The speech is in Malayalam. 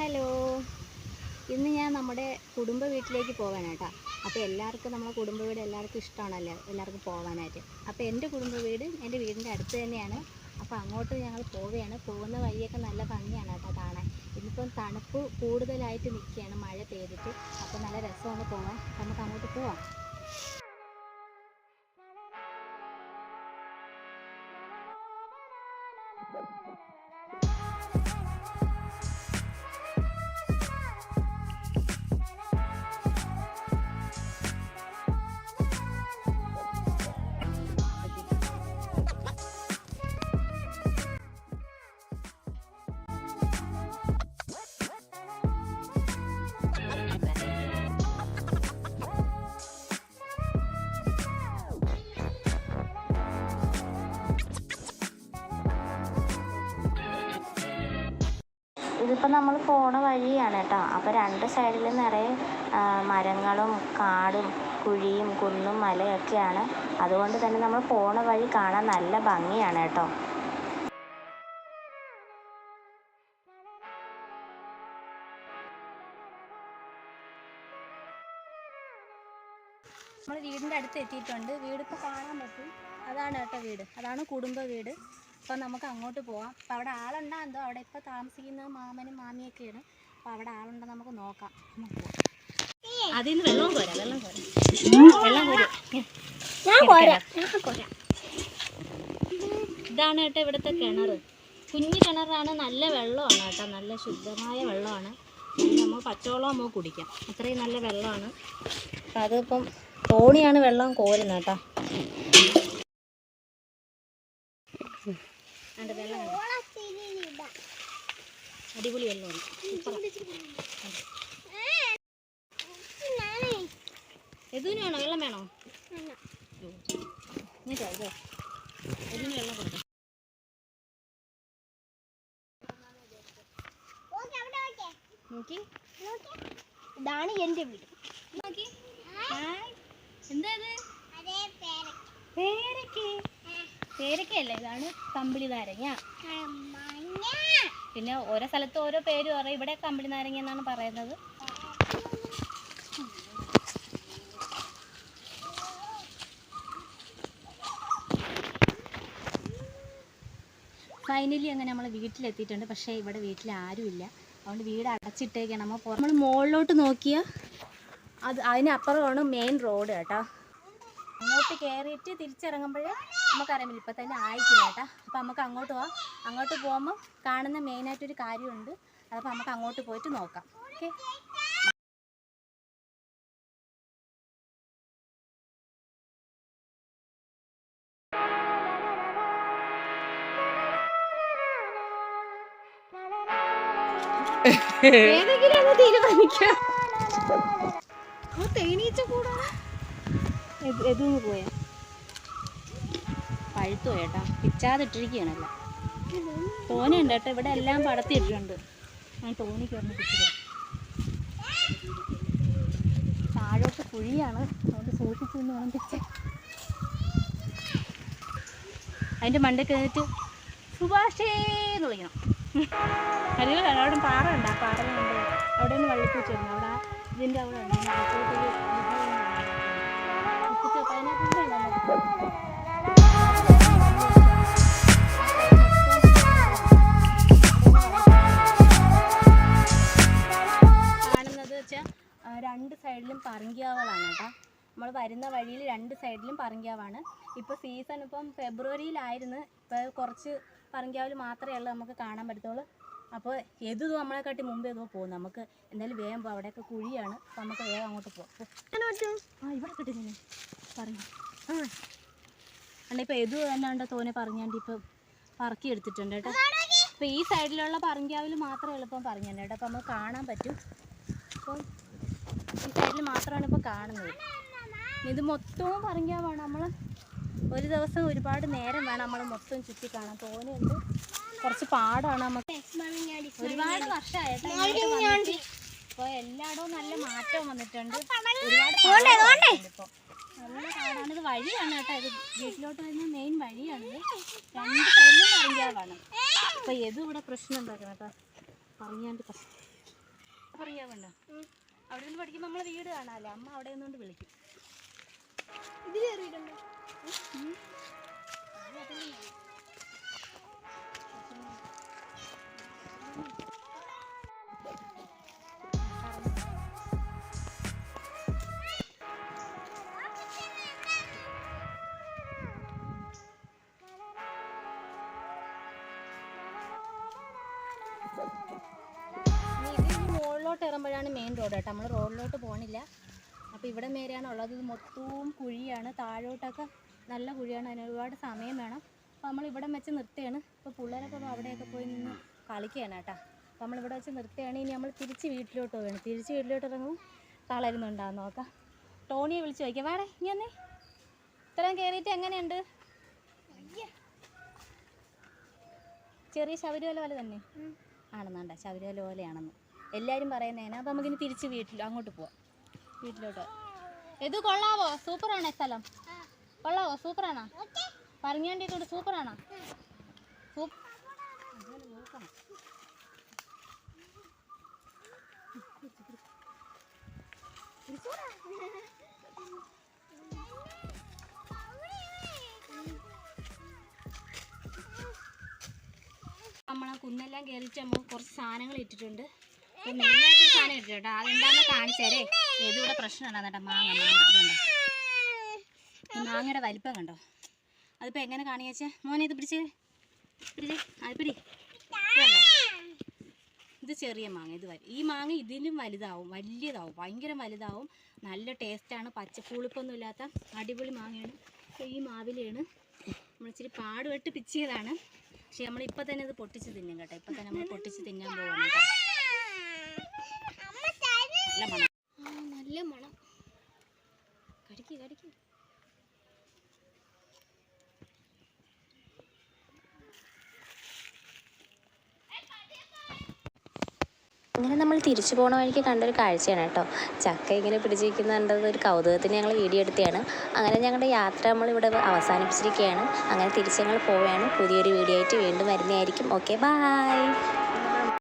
ഹലോ. ഇന്ന് ഞാൻ നമ്മുടെ കുടുംബ വീട്ടിലേക്ക് പോകാനാട്ടാ. അപ്പോൾ എല്ലാവർക്കും നമ്മുടെ കുടുംബ വീട് എല്ലാവർക്കും ഇഷ്ടമാണല്ലോ? എല്ലാവർക്കും പോകാനായിട്ട്. അപ്പോൾ എന്റെ കുടുംബ വീട് എന്റെ വീടിന്റെ അടുത്ത് തന്നെയാണ്. അപ്പോൾ അങ്ങോട്ട് ഞങ്ങൾ പോവുകയാണ്. പോകുന്ന വഴിയൊക്കെ നല്ല ഭംഗിയാണ് കേട്ടോ കാണാൻ. ഇന്നിപ്പം തണുപ്പ് കൂടുതലായിട്ട് നിൽക്കുകയാണ്. മഴ പെയ്തിട്ട്. അപ്പോൾ നല്ല രസമാണ് പോകാൻ. നമുക്ക് അങ്ങോട്ട് പോവാം. ഇതിപ്പോൾ നമ്മൾ പോണ വഴിയാണ് കേട്ടോ. അപ്പോൾ രണ്ട് സൈഡിൽ നിറയെ മരങ്ങളും കാടും കുഴിയും കുന്നും മലയൊക്കെയാണ്. അതുകൊണ്ട് തന്നെ നമ്മൾ പോണ വഴി കാണാൻ നല്ല ഭംഗിയാണ് കേട്ടോ. നമ്മൾ വീടിന്റെ അടുത്ത് എത്തിയിട്ടുണ്ട്. വീട് ഇപ്പോ കാണാൻ പറ്റും. അതാണ് കേട്ടോ വീട്. അതാണ് കുടുംബ വീട്. അപ്പോൾ നമുക്ക് അങ്ങോട്ട് പോവാം. അപ്പോൾ അവിടെ ആളുണ്ടോ എന്തോ? അവിടെ ഇപ്പോൾ താമസിക്കുന്ന മാമനും മാമിയൊക്കെയാണ്. അപ്പോൾ അവിടെ ആളുണ്ടോ നമുക്ക് നോക്കാം. നമുക്ക് പോവാം. അതിൽ നിന്ന് വെള്ളം കോരാം വെള്ളം കോരാം. വെള്ളം കോരാം. ഇതാണ് കേട്ടോ ഇവിടുത്തെ കിണർ കുഞ്ഞു കിണറാണ് നല്ല വെള്ളമാണ് കേട്ടോ. നല്ല ശുദ്ധമായ വെള്ളമാണ്. നമ്മൾ പച്ചവെള്ളം നമുക്ക് കുടിക്കാം. അത്രയും നല്ല വെള്ളമാണ്. അപ്പം അതിപ്പം തോണിയാണ് വെള്ളം കോരുന്നത് കേട്ടോ. കണ്ടോ, വെള്ളം? അടിപൊളി വെള്ളമാണ് എതിന് വേണോ? വെള്ളം വേണോ? എതിന് വെള്ളം കൊടുക്കാം നോക്കി. ഇതാണ് എന്റെ വീട്. നോക്കി. എന്താ ഇത്? പേരക്ക. പേരക്കയല്ല? ഇതാണ് കമ്പിളി നാരങ്ങ. പിന്നെ ഓരോ സ്ഥലത്ത് ഓരോ പേര് പറയും ഇവിടെ കമ്പിളി നാരങ്ങ എന്നാണ് പറയുന്നത്. ഫൈനലി അങ്ങനെ നമ്മൾ വീട്ടിലെത്തിയിട്ടുണ്ട്. പക്ഷേ ഇവിടെ വീട്ടിൽ ആരുമില്ല അതുകൊണ്ട് വീട് അടച്ചിട്ടേക്കാണ്. നമ്മൾ നമ്മൾ മുകളിലോട്ട് നോക്കിയാൽ അത് അതിനപ്പുറമാണ് മെയിൻ റോഡ് കേട്ടോ. അങ്ങോട്ട് കയറിയിട്ട് തിരിച്ചിറങ്ങുമ്പോഴേ നമുക്കറിയാൻ ഇപ്പം തന്നെ ആയിക്കില്ല കേട്ടോ. അപ്പം നമുക്ക് അങ്ങോട്ട് പോവാം. അങ്ങോട്ട് പോകുമ്പോൾ കാണുന്ന മെയിനായിട്ടൊരു കാര്യമുണ്ട്. അതപ്പോൾ നമുക്ക് അങ്ങോട്ട് പോയിട്ട് നോക്കാം. ഓക്കെ? ഏതെങ്കിലും അങ്ങ് തീരുമാനിക്കാം. തേനീച്ച കൂടാ. എതൊന്ന് പോയാ? പഴുത്തു പോയേട്ടാ പിച്ചാതിട്ടിരിക്കുകയാണല്ലോ. തോനെയുണ്ട് കേട്ടോ. ഇവിടെ എല്ലാം പടത്തിട്ടുണ്ട് ഞാൻ തോണിക്ക് വന്ന് പിടിച്ചത് താഴോട്ട് കുഴിയാണ്. അതുകൊണ്ട് സൂക്ഷിച്ചു നിന്ന് വേണം പിച്ച അതിന്റെ മണ്ടയ്ക്ക് എന്നിട്ട് സുഭാഷേ എന്ന് വിളിക്കണം. അടിപൊളിയാണ് അവിടെ പാറ ഉണ്ട്. ആ പാറ ഉണ്ട് അവിടെ നിന്ന് വള്ളിപ്പൂച്ചുണ്ട് അവിടെ ഇതിന്റെ ഇതിന്റെ അവിടെ ഉണ്ട്. അതിന്റെ പറങ്കിയാവുകളാണ് കേട്ടോ. നമ്മൾ വരുന്ന വഴിയിൽ രണ്ട് സൈഡിലും പറങ്കിയാവാണ്. ഇപ്പോൾ സീസൺ ഇപ്പം ഫെബ്രുവരിയിലായിരുന്നു. ഇപ്പോൾ കുറച്ച് പറങ്കിയാവിൽ മാത്രമേ ഉള്ളൂ നമുക്ക് കാണാൻ പറ്റത്തുള്ളൂ. അപ്പോൾ ഏത് നമ്മളെ കാട്ടി മുമ്പ് ഏതോ പോകും. നമുക്ക് എന്തായാലും വേഗം പോകും അവിടെയൊക്കെ കുഴിയാണ്. അപ്പോൾ നമുക്ക് വേഗം അങ്ങോട്ട് പോകാം ആ ഇവിടെ കിട്ടുന്നില്ലേ പറഞ്ഞു ആ. ഇപ്പോൾ എതു തന്നെ ഉണ്ടോ തോനെ പറഞ്ഞാണ്ട് ഇപ്പോൾ പറക്കി എടുത്തിട്ടുണ്ട് കേട്ടോ. അപ്പോൾ ഈ സൈഡിലുള്ള പറങ്കിയാവിൽ മാത്രമേ എളുപ്പം പറഞ്ഞു കേട്ടോ. അപ്പോൾ നമുക്ക് കാണാൻ പറ്റും. അപ്പം ഈ സൈഡിൽ മാത്രമാണ് ഇപ്പോൾ കാണുന്നത് ഇത് മൊത്തവും പറഞ്ഞാൽ വേണം. നമ്മൾ ഒരു ദിവസം ഒരുപാട് നേരം വേണം നമ്മൾ മൊത്തം ചുറ്റി കാണാൻ. തോന്നുന്നുണ്ട് കുറച്ച് പാടാണ് നമുക്ക് ഒരുപാട് വർഷമായിട്ട് ഇപ്പോൾ എല്ലായിടവും നല്ല മാറ്റം വന്നിട്ടുണ്ട്. ഒരുപാട് ഇപ്പോൾ നല്ല വഴിയാണ് കേട്ടോ ഇത്. വീട്ടിലോട്ട് വരുന്ന മെയിൻ വഴിയാണ് രണ്ട് സൈഡിലും വേണം. അപ്പോൾ ഏതും ഇവിടെ പ്രശ്നം ഉണ്ടാക്കണം കേട്ടോ. പറഞ്ഞാണ്ട് പറങ്കാവുണ്ടോ അവിടെ നിന്ന് പഠിക്കുമ്പോൾ നമ്മളെ വീട് കാണാമല്ലോ അമ്മ അവിടെ നിന്നുകൊണ്ട് വിളിക്കും. കയറിയിട്ടുണ്ടോ ഈ മുകളിലോട്ട് ഇറങ്ങുമ്പോഴാണ് മെയിൻ റോഡ് കേട്ടോ. നമ്മൾ റോഡിലോട്ട് പോകണില്ല അപ്പോൾ ഇവിടെ മേരെയാണ് ഉള്ളത്. ഇത് മൊത്തവും കുഴിയാണ്. താഴോട്ടൊക്കെ നല്ല കുഴിയാണ്. അതിന് ഒരുപാട് സമയം വേണം. അപ്പോൾ നമ്മൾ ഇവിടെ വെച്ച് നിർത്തുകയാണ് ഇപ്പോൾ പിള്ളേരൊക്കെ അവിടെയൊക്കെ പോയി നിന്ന് കളിക്കുകയാണ് കേട്ടോ. അപ്പോൾ നമ്മൾ ഇവിടെ വെച്ച് നിർത്തുകയാണ് ഇനി നമ്മൾ തിരിച്ച് വീട്ടിലോട്ട് പോവുകയാണ് തിരിച്ച് വീട്ടിലോട്ട് ഇറങ്ങും. തളരുന്നുണ്ടാകും നോക്കാം. ടോണിയെ വിളിച്ച് ചോദിക്കാം. വേറെ ഇങ്ങനെ ഇത്രയും കയറിയിട്ട് എങ്ങനെയുണ്ട്? ചെറിയ ശബരിമല പോലെ തന്നെ. ആണെന്നാണ്ട ശബരിമല പോലെയാണെന്ന്. എല്ലാവരും പറയുന്നതിന് അപ്പോൾ നമുക്കിനി തിരിച്ച് വീട്ടിൽ അങ്ങോട്ട് പോവാം. വീട്ടിലോട്ട്. ഇത് കൊള്ളാവോ? സൂപ്പറാണോ സ്ഥലം. കൊള്ളാവോ? സൂപ്പറാണോ? പറഞ്ഞേണ്ടിട്ടുണ്ട് സൂപ്പറാണോ? സൂപ്പ് നമ്മൾ കുന്നെല്ലാം കയറിയിട്ട് നമ്മൾ കുറച്ച് സാധനങ്ങൾ ഇട്ടിട്ടുണ്ട്. മാങ്ങ മാങ്ങയുടെ വലിപ്പം കണ്ടോ? അതിപ്പോൾ എങ്ങനെ കാണിച്ച മോനെ ഇത് പിടിച്ച്. പിടിച്ച്. അത് പിടി. ഇത് കണ്ടോ ഇത് ചെറിയ മാങ്ങ. ഇത് ഈ മാങ്ങ ഇതിലും വലുതാവും. വലിയതാവും. ഭയങ്കര വലുതാവും. നല്ല ടേസ്റ്റാണ് പച്ചപ്പുളിപ്പൊന്നും ഇല്ലാത്ത അടിപൊളി മാങ്ങയാണ്. ഈ മാവിലയാണ് നമ്മൾ ഇച്ചിരി പാടുപെട്ട് പിച്ചിയതാണ്. പക്ഷെ നമ്മൾ ഇപ്പം തന്നെ ഇത് പൊട്ടിച്ച് തിന്നും കേട്ടോ. ഇപ്പം തന്നെ നമ്മൾ പൊട്ടിച്ച് തിന്നാൻ പോവാണ് കേട്ടോ. നല്ല മണം. നല്ല മണം കടിക്ക് കടിക്ക്. അങ്ങനെ നമ്മൾ തിരിച്ചു പോകണ വഴിക്ക് കണ്ടൊരു കാഴ്ചയാണ് കേട്ടോ. ചക്ക ഇങ്ങനെ പിടിച്ചിരിക്കുന്ന കണ്ടത് ഒരു കൗതുകത്തിന് ഞങ്ങൾ വീഡിയോ എടുത്തതാണ്. അങ്ങനെ ഞങ്ങളുടെ യാത്ര നമ്മൾ ഇവിടെ അവസാനിപ്പിച്ചിരിക്കുകയാണ്. അങ്ങനെ തിരിച്ച് ഞങ്ങൾ പോവുകയാണ്. പുതിയൊരു വീഡിയോ ആയിട്ട് വീണ്ടും വരുന്നതായിരിക്കും. Okay bye